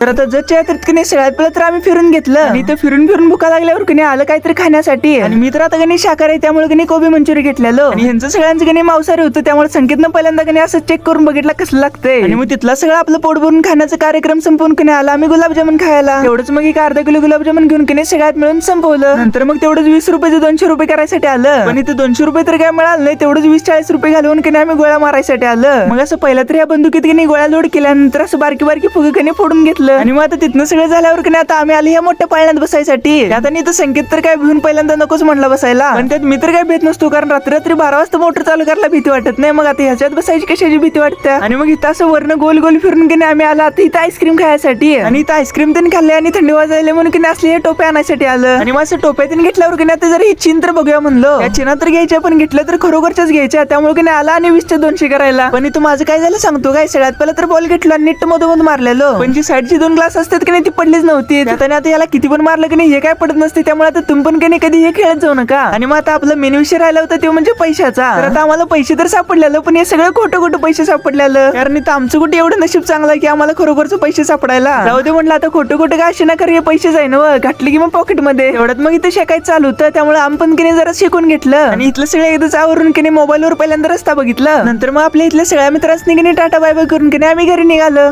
तर आता जच्या सगळ्यात पहिलं तर आम्ही फिरून घेतलं. आणि इथं फिरून फिरून भुका लागल्यावर की नाही आलं काहीतरी खाण्यासाठी. आणि मी तर आता नाही शाकाहारी आहे, त्यामुळे की नाही कोबी मंचुरी घेतलेलो. आणि ह्यांचं सगळ्यांचं नाही मांसाहारी होतं त्यामुळे संकेतनं पहिल्यांदा की नाही असं चेक करून बघितलं कसं लागतंय. आणि मग तिथला सगळं आपलं पोट भरून खाण्याचा कार्यक्रम संपवून की नाही आला. आम्ही गुलाबजामुन खायला. तेवढंच मग एक अर्धा किलो गुलाबजामुन घेऊन की नाही सगळ्यात मिळून संपवलं. नंतर मग तेवढंच वीस रुपयाचं दोनशे रुपये करायसाठी आलं. पण इथं दोनशे रुपये तर काय मिळालं नाही तेवढंच वीस चाळीस रुपये घालवून की नाही आम्ही गोळ्या मारायसाठी आलं. मग असं पहिला तर या बंदुकीत की नाही गोळ्या लोड केल्यानंतर असं बारकी बारकी फुगे की नाही फोडून घेतलं. आणि मग आता तिथनं सगळं झाल्यावर की नाही आता आम्ही आले या मोठ्या पाळण्यात बसायसाठी. आता नाही तर संकेत तर काय भिवून पहिल्यांदा नकोच म्हटलं बसायला. पण त्यात मी तर काय भेट नसतो कारण रात्री रात्री बारा वाजता मोटर चालू करायला भीती वाटत नाही. मग आता ह्याच्यात बसायची कशाची भीती वाटते? आणि मग इथं असं वरनं गोल गोल फिरून की नाही आम्ही आला. आता इथं आईस्क्रीम खायसाठी. आणि इथं आईस्क्रीम त्यांनी खाल्ले आणि थंडी वाजायला म्हणून की नाही असले हे टोप्या आणायसाठी आलं. आणि मग असं टोप्या त्यांनी घेतल्यावर की नाही आता जर ही चिन तर बघूया म्हणलं. या चिना तर घ्यायच्या पण घेतलं तर खरोखरच्याच घ्यायच्या त्यामुळे की नाही आला आणि वीसच्या दोनशे करायला. पण इथं माझं काय झालं सांगतो काय सगळ्यात पहिलं तर बॉल घेतला आणि नीट मधोमध मारलेलो. पण जी साईडची दोन ग्लास असतात की नाही ती पडलीच नव्हती. आणि आता याला किती पण मारलं की नाही हे काय पडत नसते. त्यामुळे आता तुम्ही पण की नाही कधी हे खेळत जाऊ नका. आणि मग आता आपला मेन विषय राहिला होता तो म्हणजे पैशाचा. तर आता आम्हाला पैसे तर सापडलेलं पण हे सगळं खोटं खोटं पैसे सापडलेलं. कारण इथं आमचं कुठे एवढं नशीब चांगलं की आम्हाला खरोखरच पैसे सापडायला. जाऊ दे म्हटलं आता खोटं खोटं काय असे ना खरं हे पैसे जाईन व. घातले की मग पॉकेटमध्ये एवढ्यात मग इथं शेकायचं चालू होतं त्यामुळे आम्ही पण की नाही जरा शिकून घेतलं. आणि इथलं सगळं एकदाच आवरून की नाही मोबाईलवर पहिल्यांदा रस्ता बघितलं. नंतर मग आपल्या इथल्या सगळ्या मित्रांनी की नाही टाटा बाय बाय करून की नाही आम्ही घरी निघालो.